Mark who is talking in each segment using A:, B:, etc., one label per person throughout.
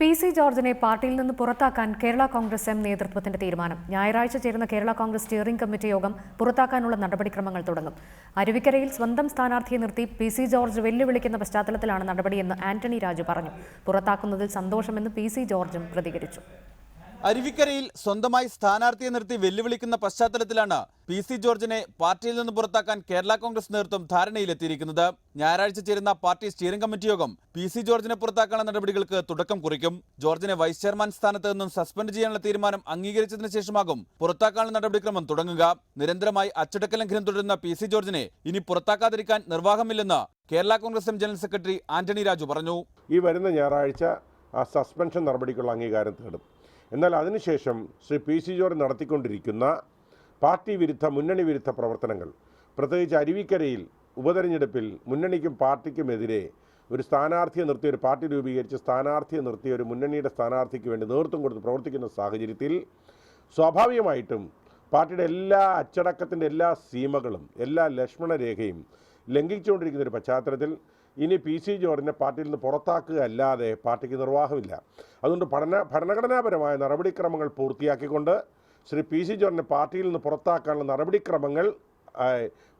A: P C ജോർജിനെ പാർട്ടിയിൽ നിന്ന് പുറത്താക്കാൻ കേരള കോൺഗ്രസ് എം നേതൃത്വത്തിന്റെ തീരുമാനം. ഞായറാഴ്ച ചേരുന്ന കേരള കോൺഗ്രസ് സ്റ്റിയറിംഗ് കമ്മിറ്റി യോഗം പുറത്താക്കാനുള്ള നടപടിക്രമങ്ങൾ തുടങ്ങും. അരുവിക്കരയിൽ സ്വന്തം സ്ഥാനാർത്ഥിയെ നിർത്തി പി സി ജോർജ് വെല്ലുവിളിക്കുന്ന പശ്ചാത്തലത്തിലാണ് നടപടിയെന്ന് ആന്റണി രാജു പറഞ്ഞു. പുറത്താക്കുന്നതിൽ സന്തോഷമെന്ന് പി സി ജോർജും പ്രതികരിച്ചു.
B: അരുവിക്കരയിൽ സ്വന്തമായി സ്ഥാനാർത്ഥിയെ നിർത്തി വെല്ലുവിളിക്കുന്ന പശ്ചാത്തലത്തിലാണ് പി സി ജോർജിനെ പാർട്ടിയിൽ നിന്ന് പുറത്താക്കാൻ കേരള കോൺഗ്രസ് നേതൃത്വം ധാരണയിലെത്തിയിരിക്കുന്നത്. ഞായറാഴ്ച ചേരുന്ന പാർട്ടി സ്റ്റിയറിംഗ് കമ്മിറ്റി യോഗം പി സി ജോർജിനെ പുറത്താക്കാനുള്ള നടപടികൾക്ക് തുടക്കം കുറിക്കും. ജോർജിനെ വൈസ് ചെയർമാൻ സ്ഥാനത്ത് നിന്നും സസ്പെൻഡ് ചെയ്യാനുള്ള തീരുമാനം അംഗീകരിച്ചതിന് ശേഷമാകും പുറത്താക്കാനുള്ള നടപടിക്രമം തുടങ്ങുക. നിരന്തരമായി അച്ചടക്ക ലംഘനം തുടരുന്ന പി സി ജോർജിനെ ഇനി പുറത്താക്കാതിരിക്കാൻ നിർവാഹമില്ലെന്ന് Kerala Congress M general secretary Antony Raju പറഞ്ഞു.
C: ഈ വരുന്ന ഞായറാഴ്ച ആ സസ്പെൻഷൻ നടപടിക്കുള്ള അംഗീകാരം തേടും. എന്നാൽ അതിനുശേഷം ശ്രീ പി സി ജോർജ് നടത്തിക്കൊണ്ടിരിക്കുന്ന പാർട്ടി വിരുദ്ധ മുന്നണി വിരുദ്ധ പ്രവർത്തനങ്ങൾ പ്രത്യേകിച്ച് അരുവിക്കരയിൽ ഉപതെരഞ്ഞെടുപ്പിൽ മുന്നണിക്കും പാർട്ടിക്കുമെതിരെ ഒരു സ്ഥാനാർത്ഥിയെ നിർത്തി ഒരു പാർട്ടി രൂപീകരിച്ച് സ്ഥാനാർത്ഥിയെ നിർത്തിയ ഒരു മുന്നണിയുടെ സ്ഥാനാർത്ഥിക്ക് വേണ്ടി നേതൃത്വം കൊടുത്ത് പ്രവർത്തിക്കുന്ന സാഹചര്യത്തിൽ സ്വാഭാവികമായിട്ടും പാർട്ടിയുടെ എല്ലാ അച്ചടക്കത്തിന്റെ എല്ലാ സീമകളും എല്ലാ ലക്ഷ്മണരേഖയും ലംഘിച്ചുകൊണ്ടിരിക്കുന്ന ഒരു പശ്ചാത്തലത്തിൽ ഇനി പി സി ജോർജിനെ പാർട്ടിയിൽ നിന്ന് പുറത്താക്കുക അല്ലാതെ പാർട്ടിക്ക് നിർവാഹമില്ല. അതുകൊണ്ട് ഭരണ ഭരണഘടനാപരമായ നടപടിക്രമങ്ങൾ പൂർത്തിയാക്കിക്കൊണ്ട് ശ്രീ പി സി ജോർജിനെ പാർട്ടിയിൽ നിന്ന് പുറത്താക്കാനുള്ള നടപടിക്രമങ്ങൾ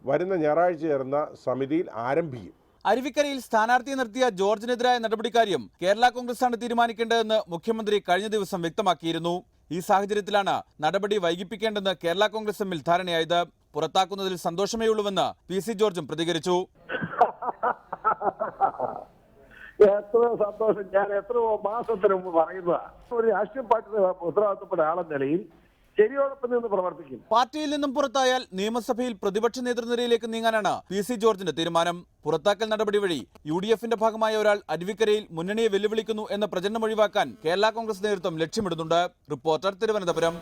C: വരുന്ന ഞായറാഴ്ച ചേർന്ന സമിതിയിൽ ആരംഭിക്കും.
B: അരുവിക്കരയിൽ സ്ഥാനാർത്ഥിയെ നിർത്തിയ ജോർജിനെതിരായ നടപടിക്കാര്യം കേരള കോൺഗ്രസാണ് തീരുമാനിക്കേണ്ടതെന്ന് മുഖ്യമന്ത്രി കഴിഞ്ഞ ദിവസം വ്യക്തമാക്കിയിരുന്നു. ഈ സാഹചര്യത്തിലാണ് നടപടി വൈകിപ്പിക്കേണ്ടെന്ന് കേരള കോൺഗ്രസ് എമ്മിൽ ധാരണയായത്. പുറത്താക്കുന്നതിൽ സന്തോഷമേ ഉള്ളൂവെന്ന് പി സി ജോർജും പ്രതികരിച്ചു.
D: എത്ര സന്തോഷം ഞാൻ എത്രയോ മാസത്തിന് മുമ്പ് പറയുന്നതാ. ഒരു രാഷ്ട്രീയ പാർട്ടിയുടെ ഉത്തരവാദിത്തപ്പെട്ട ആളെന്ന നിലയിൽ ശരിയോടൊപ്പം നിന്ന് പ്രവർത്തിക്കും
B: പാർട്ടിയിൽ നിന്നും പുറത്തായാൽ നിയമസഭയിൽ പ്രതിപക്ഷ നേതൃനിരയിലേക്ക് നീങ്ങാനാണ് പി സി ജോർജിന്റെ തീരുമാനം. പുറത്താക്കൽ നടപടി വഴി യു ഡി എഫിന്റെ ഭാഗമായ ഒരാൾ അരുവിക്കരയിൽ മുന്നണിയെ വെല്ലുവിളിക്കുന്നു എന്ന പ്രചരണം ഒഴിവാക്കാൻ കേരള കോൺഗ്രസ് നേതൃത്വം ലക്ഷ്യമിടുന്നുണ്ട്. റിപ്പോർട്ടർ തിരുവനന്തപുരം.